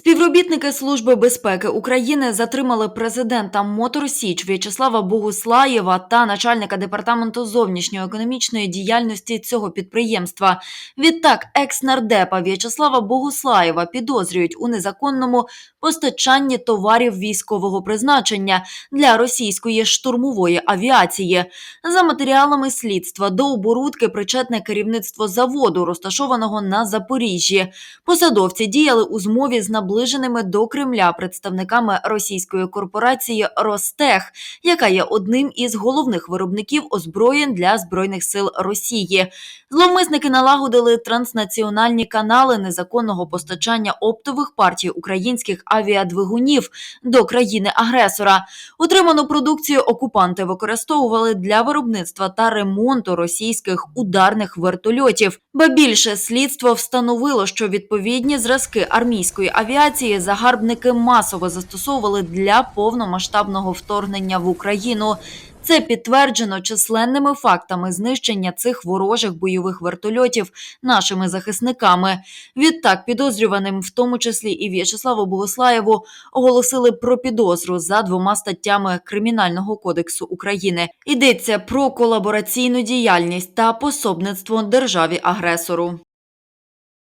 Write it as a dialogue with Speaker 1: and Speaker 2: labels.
Speaker 1: Співробітники Служби безпеки України затримали президента Моторсіч В'ячеслава Богуслаєва та начальника департаменту зовнішньоекономічної діяльності цього підприємства. Відтак, екс-нардепа В'ячеслава Богуслаєва підозрюють у незаконному постачанні товарів військового призначення для російської штурмової авіації. За матеріалами слідства до оборудки причетне керівництво заводу, розташованого на Запоріжжі. Посадовці діяли у змові з наближеними до Кремля представниками російської корпорації Ростех, яка є одним із головних виробників озброєнь для збройних сил Росії. Зловмисники налагодили транснаціональні канали незаконного постачання оптових партій українських авіадвигунів до країни-агресора. Утриману продукцію окупанти використовували для виробництва та ремонту російських ударних вертольотів. Ба більше слідство встановило, що відповідні зразки армійської авіації загарбники масово застосовували для повномасштабного вторгнення в Україну. Це підтверджено численними фактами знищення цих ворожих бойових вертольотів нашими захисниками. Відтак, підозрюваним, в тому числі і В'ячеславу Богослаєву, оголосили про підозру за двома статтями Кримінального кодексу України. Йдеться про колабораційну діяльність та пособництво державі агресору.